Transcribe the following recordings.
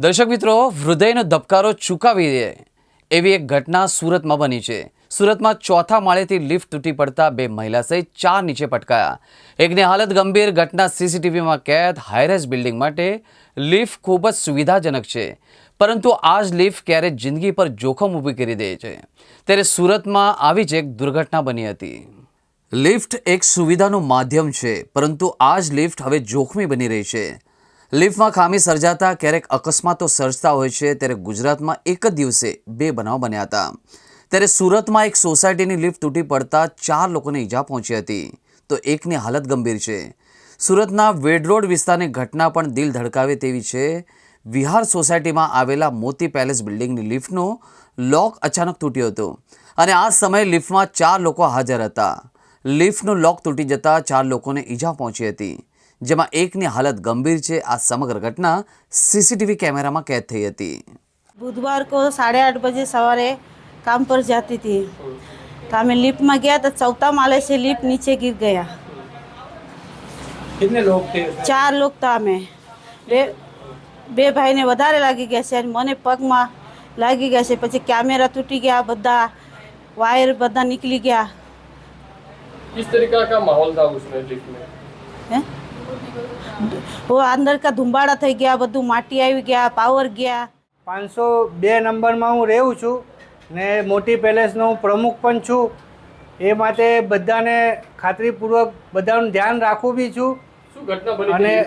દર્શક મિત્રો, હૃદયનો ધબકારો ચૂકાવી દે એવી એક ઘટના સુરતમાં બની છે. સુરતમાં ચોથા માળેથી લિફ્ટ તૂટી પડતા બે મહિલા સહિત ચાર નીચે પટકાયા. એકની હાલત ગંભીર, ઘટના સીસીટીવીમાં કેદ હાઈરેસ બિલ્ડિંગ માટે લિફ્ટ ખૂબ જ સુવિધાજનક છે. પરંતુ આ જ લિફ્ટ ક્યારેક જિંદગી પર જોખમ ઊભી કરી દે છે. ત્યારે સુરતમાં આવી જ એક દુર્ઘટના બની હતી. લિફ્ટ એક સુવિધાનું માધ્યમ છે, પરંતુ આ જ લિફ્ટ હવે જોખમી બની રહી છે. લિફ્ટમાં ખામી સર્જાતા ક્યારેક અકસ્માતો સર્જતા હોય છે, ત્યારે ગુજરાતમાં એક જ દિવસે બે બનાવ બન્યા હતા. ત્યારે સુરતમાં એક સોસાયટીની લિફ્ટ તૂટી પડતા ચાર લોકોને ઈજા પહોંચી હતી. તો એકની હાલત ગંભીર છે. સુરતના વેડરોડ વિસ્તારની ઘટના પણ દિલ ધડકાવે તેવી છે. વિહાર સોસાયટીમાં આવેલા મોતી પેલેસ બિલ્ડિંગની લિફ્ટનો લોક અચાનક તૂટ્યો હતો અને આ સમયે લિફ્ટમાં ચાર લોકો હાજર હતા. લિફ્ટનો લોક તૂટી જતા ચાર લોકોને ઈજા પહોંચી હતી. જેમાં એકની હાલત ગંભીર છે. આ સમગ્ર ઘટના સીસીટીવી કેમેરામાં કેદ થઈ હતી. બુધવાર કો સાડે આઠ બજે સવારે કામ પર જતી હતી. તો અમે લિફ્ટમાં ગયા તો ચૌથા માલે છે લિફ્ટ નીચે ગીર ગયા. ચાર લોક તા અમે. બે બે ભાઈને વધારે લાગી ગયા છે અને મને પગમાં લાગી ગયા છે. પછી કેમેરા તૂટી ગયા બધા વાયર બધા નીકળી ગયા. કિસ તરીકા કા માહોલ થા ઉસમે લિફ્ટ હે? અંદર કા ધુંબાડા થઈ ગયા બધું માટી આવી ગયા પાવર ગયા. પાંચસો બે નંબરમાં હું રહું છું ને મોટી પેલેસનો હું પ્રમુખ પણ છું. એ માટે બધાને ખાતરીપૂર્વક બધાનું ધ્યાન રાખું બી છું. શું ઘટના બની અને-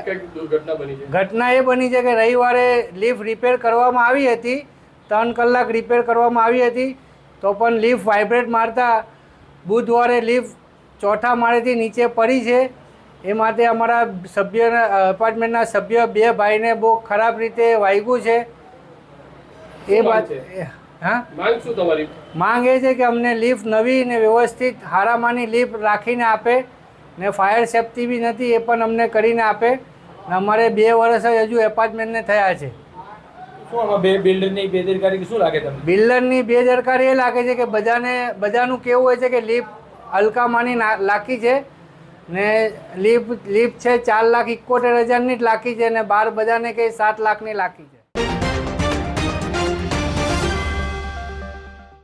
ઘટના એ બની છે કે રવિવારે લિફ્ટ રિપેર કરવામાં આવી હતી. ત્રણ કલાક રિપેર કરવામાં આવી હતી. તો પણ લિફ્ટ વાઇબ્રેટ મારતા બુધવારે લિફ્ટ ચોથા માળેથી નીચે પડી છે. એ માટે અમારા સભ્યના અપાર્ટમેન્ટના સભ્ય બે ભાઈને બહુ ખરાબ રીતે વાગ્યું છે. એ વાત હા? માંગ શું તમારી? માંગ એ છે કે અમને લિફ્ટ નવી ને વ્યવસ્થિત હારામાની લિફ્ટ રાખીને આપે ને ફાયર સેફટી બી નથી એ પણ અમને કરીને આપે. અમારે બે વર્ષ જ હજુ એપાર્ટમેન્ટને થયા છે. બિલ્ડરની બેદરકારી શું લાગે તમને? બિલ્ડરની બેદરકારી એ લાગે છે કે બધાને બધાનું કેવું હોય છે કે લિફ્ટ હલકામાની ના- લાખી છે. ને લીપ લીપ છે ચાર લાખ ઇકોતેર હજારની જ લાખી છે ને બાર બધાને કંઈ સાત લાખની લાખી છે.